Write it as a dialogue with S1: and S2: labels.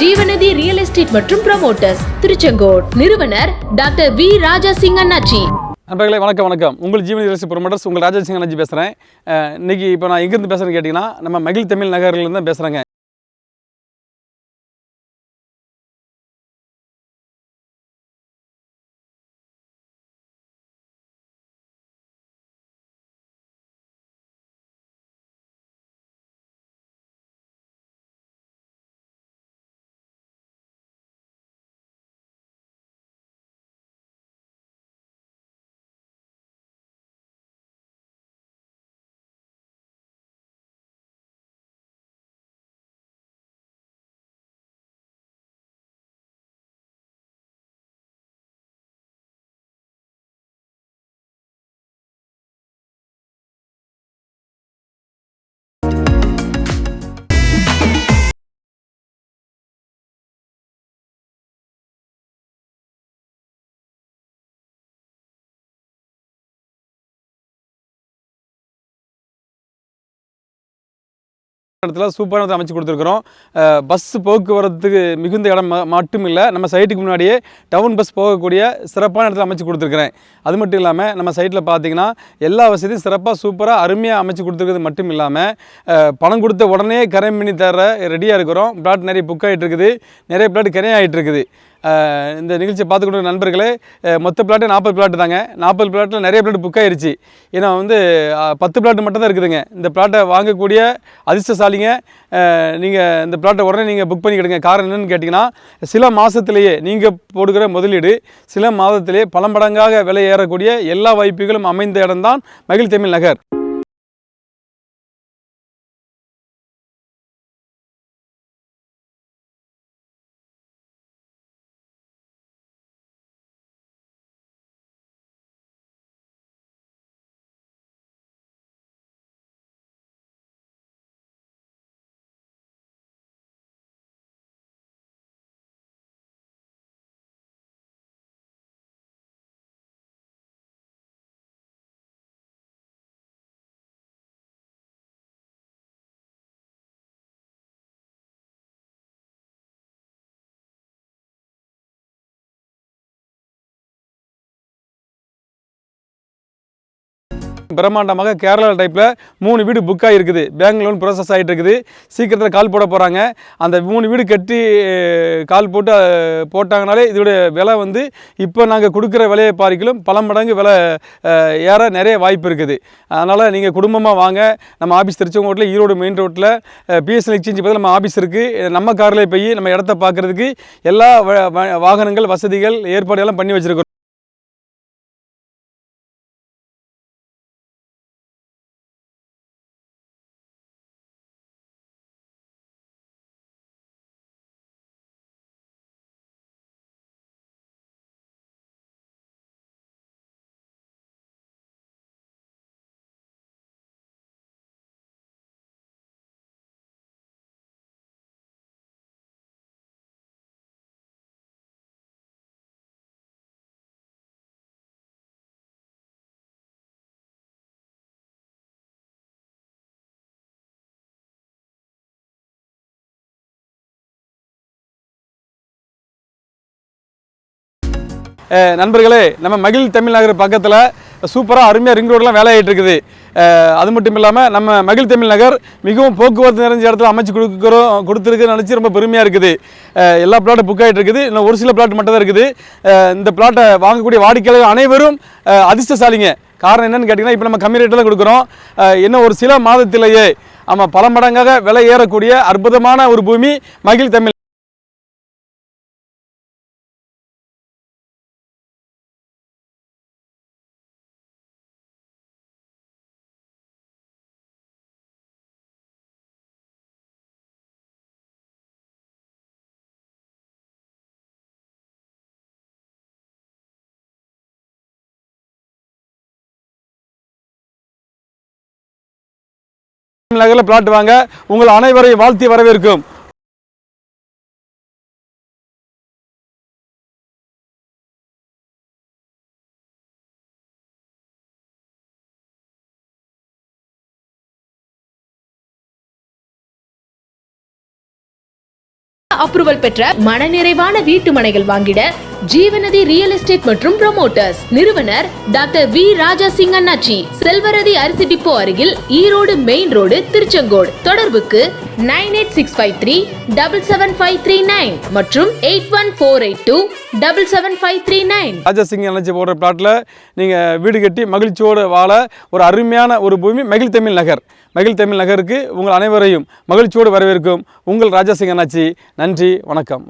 S1: ஜீவநதி real estate மற்றும் promoters Tiruchengode. நிறுவனர் doctor V Raja Singh அண்ணாச்சி.
S2: நண்பர்களே வணக்கம் வணக்கம். உங்கள் ஜீவன ரசி ப்ரொமோட்டர்ஸ் உங்கள் ராஜாசிங் அண்ணாச்சி பேசுகிறேன் இன்னைக்கு இப்போ நான் எங்கேருந்து பேசுகிறேன்னு கேட்டிங்கன்னா நம்ம மகிழ் தமிழ் நகர்லேருந்து தான் பேசுகிறேங்க இடத்துல சூப்பராக அமைச்சு கொடுத்துருக்குறோம். பஸ் போக்குவரத்துக்கு மிகுந்த இடம் ம- மட்டும் இல்லை நம்ம சைட்டுக்கு முன்னாடியே டவுன் பஸ் போகக்கூடிய சிறப்பான இடத்துல அமைச்சு கொடுத்துருக்குறேன். அது மட்டும் இல்லாமல் நம்ம சைட்டில் பார்த்தீங்கன்னா எல்லா வசதியும் சிறப்பாக சூப்பராக அருமையாக அமைச்சு கொடுத்துருக்குறது மட்டும் இல்லாமல் பணம் கொடுத்த உடனே கரை பண்ணி தர ரெடியாக இருக்கிறோம். பிளாட் நிறைய புக் ஆகிட்டு இருக்குது. நிறைய பிளாட் கரை ஆகிட்டு இருக்குது. இந்த நிகழ்ச்சியை பார்த்துக்கிட்டு நண்பர்களே மொத்த பிளாட்டு நாற்பது பிளாட் தாங்க. நாற்பது பிளாட்டில் நிறைய பிளாட் புக் ஆயிடுச்சு ஏன்னா வந்து பத்து பிளாட் மட்டும் தான் இருக்குதுங்க. இந்த பிளாட்டை வாங்கக்கூடிய அதிர்ஷ்டசாலிங்க நீங்கள் இந்த பிளாட்டை உடனே நீங்கள் புக் பண்ணிக்கிடுங்க. காரணம் என்னென்னு கேட்டிங்கன்னா சில மாதத்திலேயே நீங்கள் போடுகிற முதலீடு சில மாதத்திலேயே பல மடங்காக விலை ஏறக்கூடிய எல்லா வாய்ப்புகளும் அமைந்த இடம்தான் மகிழ் தமிழ் நகர். பிரம்மாண்டமாக கேரளா டைப்பில் மூணு வீடு புக் ஆகிருக்குது பேங்க் லோன் ப்ராசஸ் ஆகிட்டு இருக்குது சீக்கிரத்தில் கால் போட போகிறாங்க அந்த மூணு வீடு கட்டி கால் போட்டு போட்டாங்கனாலே இதோடைய விலை வந்து இப்போ நாங்கள் கொடுக்குற விலையை பாரிக்கலும் பல மடங்கு விலை ஏற நிறைய வாய்ப்பு இருக்குது. அதனால் நீங்கள் குடும்பமாக வாங்க. நம்ம ஆஃபீஸ் திருச்செங்கோட்டில் ஈரோடு மெயின் ரோட்டில் பிஎஸ்எல் எக்ஸ்சேஞ்ச் பதில் நம்ம ஆஃபீஸ் இருக்குது நம்ம கார்லேயே போய் நம்ம இடத்த பார்க்குறதுக்கு எல்லா வ- வாகனங்கள் வசதிகள் ஏற்பாடுகள்லாம் பண்ணி வச்சுருக்கோம். நண்பர்களே நம்ம மகிழ் தமிழ் நகர் பக்கத்தில் சூப்பராக அருமையாக ரிங் ரோடெலாம் வேலை ஆகிட்டு இருக்குது. அது மட்டும் இல்லாமல் நம்ம மகிழ் தமிழ் நகர் மிகவும் போக்குவரத்து நிறைஞ்ச இடத்துல அமைச்சு கொடுக்குறோம் கொடுத்துருக்கு நினச்சி ரொம்ப பெருமையாக இருக்குது. எல்லா பிளாட்டும் புக் ஆகிட்டு இருக்குது. இன்னும் ஒரு சில பிளாட் மட்டும் தான் இருக்குது இந்த பிளாட்டை வாங்கக்கூடிய வாடிக்கையாளர்கள் அனைவரும் அதிர்ஷ்டசாலிங்க. காரணம் என்னென்னு கேட்டிங்கன்னா இப்போ நம்ம கம்மி ரேட்டில் கொடுக்குறோம். இன்னும் ஒரு சில மாதத்திலேயே ஆமாம் பல மடங்காக விலை ஏறக்கூடிய அற்புதமான ஒரு பூமி மகிழ் தமிழ் நகரில் பிளாட் வாங்க. உங்கள் அனைவரையும் வாழ்த்தி வரவேற்கும்.
S1: அப்ரூவல் பெற்ற மனநிறைவான வீட்டு மனைகள் வாங்கிட ஜீவநதி ரியல் எஸ்டேட் மற்றும் ப்ரமோட்டர்ஸ் நிறுவனர் டாக்டர் வி ராஜா சிங் அண்ணாச்சி. செல்வரதி அரிசி டிப்போ அருகில் ஈரோடு மெயின் ரோடு திருச்செங்கோடு. தொடர்புக்கு nine eight six five three double seven five three nine மற்றும் eight one four eight two double seven five three nine
S2: Raja Singh அண்ணாச்சி போடுற பிளாட்டில் நீங்கள் வீடு கட்டி மகிழ்ச்சியோடு வாழ ஒரு அருமையான ஒரு பூமி மகிழ் தமிழ் நகர். மகிழ் தமிழ் நகருக்கு உங்கள் அனைவரையும் மகிழ்ச்சியோடு வரவேற்கும் உங்கள் ராஜா சிங் அண்ணாச்சி. நன்றி வணக்கம்.